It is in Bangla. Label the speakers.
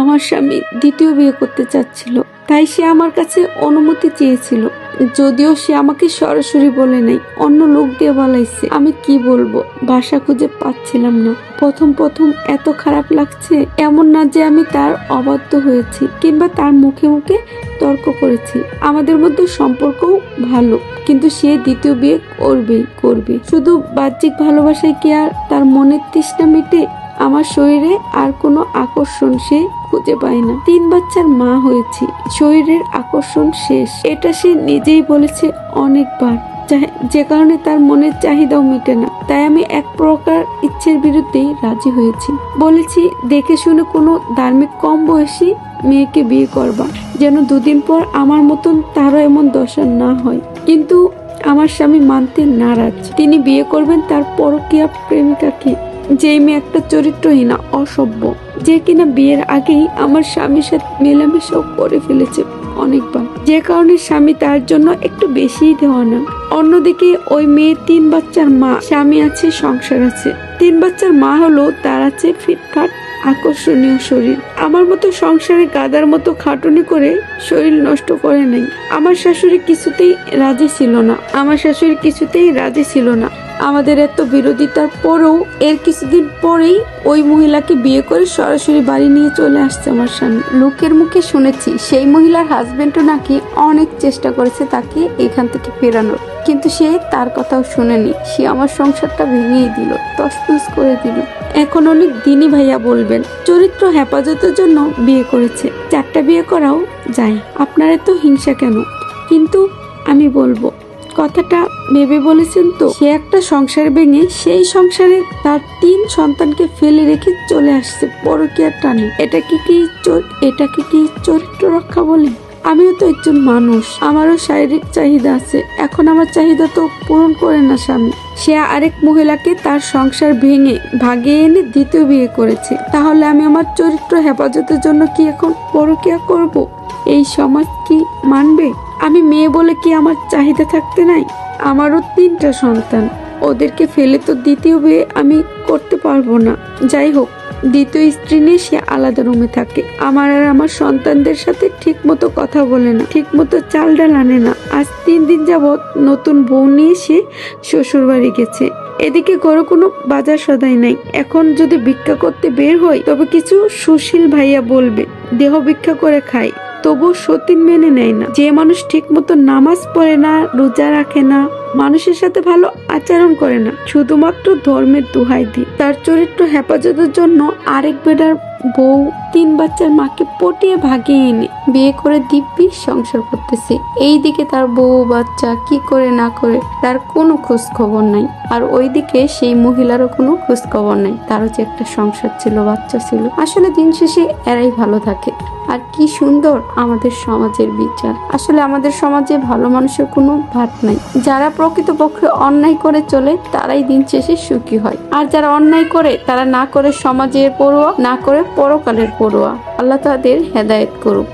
Speaker 1: আমার স্বামী দ্বিতীয় বিয়ে করতে চাচ্ছিল, তাই সে আমার কাছে অনুমতি চেয়েছিল। যদিও সে আমাকে সরাসরি বলে নাই, অন্য লোক দিয়ে বলাইছে, আমি কি বলব? ভাষা খুঁজে পাচ্ছিলাম না। প্রথম প্রথম এত খারাপ লাগছে, এমন না যে আমি তার অবাধ্য হয়েছি কিংবা তার মুখে মুখে তর্ক করেছি। আমাদের মধ্যে সম্পর্কও ভালো, কিন্তু সে দ্বিতীয় বিয়ে করবেই, করবে। শুধু বাহ্যিক ভালোবাসায় কি আর তার মনের তৃষ্ণা মিটে আমার শরীরে আর কোনো আকর্ষণ সে খুঁজে পায় না। তিন বাচ্চার মা হয়েছি। শরীরের আকর্ষণ শেষ। এটা সে নিজেই বলেছে অনেকবার। যে কারণে তার মনের চাহিদাও মিটে না। তাই আমি এক প্রকার ইচ্ছের বিরুদ্ধেই রাজি হয়েছি। বলেছি, দেখে শুনে কোনো ধার্মিক কম বয়সী মেয়েকে বিয়ে করবা, যেন দুদিন পর আমার মতন তারও এমন দশা না হয়। কিন্তু আমার স্বামী মানতে নারাজ। তিনি বিয়ে করবেন তার পরকীয়া প্রেমিকাকে। যেই মেয়ে একটা চরিত্রহীনা অসভ্য। যে কিনা বিয়ের আগেই আমার স্বামীর সাথে মেলামেশাও করে ফেলেছে অনেকবার। যে কারণে স্বামী তার জন্য একটু বেশিই দেওয়া না। অন্যদিকে ওই মেয়ে তিন বাচ্চার মা, স্বামী আছে, সংসার আছে। তিন বাচ্চার মা হলো, তার আছে ফিটফাট, আকর্ষণীয় শরীর। আমার মতো সংসারে গাদার মতো খাটুনি করে শরীর নষ্ট করে নাই। আমার শাশুড়ি কিছুতেই রাজি ছিল না। আমার শাশুড়ি কিছুতেই রাজি ছিল না। আমাদের এত বিরোধিতার পরেও এর কিছুদিন পরেই ওই মহিলাকে বিয়ে করে সরাসরি বাড়ি নিয়ে চলে আসছে আমার স্বামী। লোকের মুখে শুনেছি সেই মহিলার হাজবেন্ডও নাকি অনেক চেষ্টা করেছে তাকে এখান থেকে ফেরানোর। কিন্তু সে তার কথাও শুনেনি। সে আমার সংসারটা ভেঙেই দিল তসতস করে দিল। এখন অনেক দিনই ভাইয়া বলবেন, চরিত্র হেফাজতের জন্য বিয়ে করেছে। চারটা বিয়ে করাও যায়। আপনারা তো হিংসা কেন? কিন্তু আমি বলব, কথাটা ভেবে বলেছেন তো? সে একটা সংসার ভেঙে সেই সংসারে তার তিন সন্তানকে ফেলে রেখে চলে আসছে পরকীয়ার টানে। এটাকে কি এটাকে কি চরিত্র রক্ষা বলে? আমিও তো একজন মানুষ। আমারও শারীরিক চাহিদা আছে। এখন আমার চাহিদা তো পূরণ করে না স্বামী। সে আরেক মহিলাকে তার সংসার ভেঙে ভাগিয়ে এনে দ্বিতীয় বিয়ে করেছে। তাহলে আমি আমার চরিত্র হেফাজতের জন্য কি এখন পরকীয়া করব? এই সমাজ কি মানবে? আমি মেয়ে বলে কি আমার চাহিদা থাকতে নাই? আমারও তিনটা সন্তান। ওদেরকে ফেলে তো দ্বিতীয় বিয়ে আমি করতে পারব না। যাই হোক, দ্বিতীয় স্ত্রী নিয়ে সে আলাদা রুমে থাকে। আমার আর আমার সন্তানদের সাথে ঠিক মতো কথা বলে না ঠিক মতো চাল ডাল আনে না। আজ তিন দিন যাবৎ নতুন বউ নিয়ে সে শ্বশুর বাড়ি গেছে। এদিকে ঘরে কোনো বাজার সদাই নাই। এখন যদি ভিক্ষা করতে বের হই, তবে কিছু সুশীল ভাইয়া বলবে, দেহ ভিক্ষা করে খাই। তবু সতীন মেনে নেয় না। যে মানুষ ঠিক মতো নামাজ পড়ে না, রোজা রাখে না, মানুষের সাথে ভালো আচরণ করে না, শুধুমাত্র ধর্মের দোহাই দিয়ে। তার চরিত্র হেফাজতের জন্য আরেক বেটার বউ তিন বাচ্চার মাকে পটিয়ে ভাগিয়ে এনে বিয়ে করে দিব্যি সংসার করতেছে। এই দিকে তার বউ বাচ্চা কি করে না করে তার কোনো খোঁজ খবর নাই। আর ওইদিকে সেই মহিলারও কোনো খোঁজ খবর নাই। তারও যে একটা সংসার ছিল, বাচ্চা ছিল। আসলে দিন শেষে এরাই ভালো থাকে। আর কি সুন্দর আমাদের সমাজের বিচার। আসলে আমাদের সমাজে ভালো মানুষের কোনো ভাত নাই। যারা প্রকৃতপক্ষে অন্যায় করে চলে, তারাই দিন শেষে সুখী হয়। আর যারা অন্যায় করে, তারা না করে সমাজের পড়ুয়া, না করে পরকালের পড়ুয়া। আল্লাহ তাদের হেদায়েত করুক।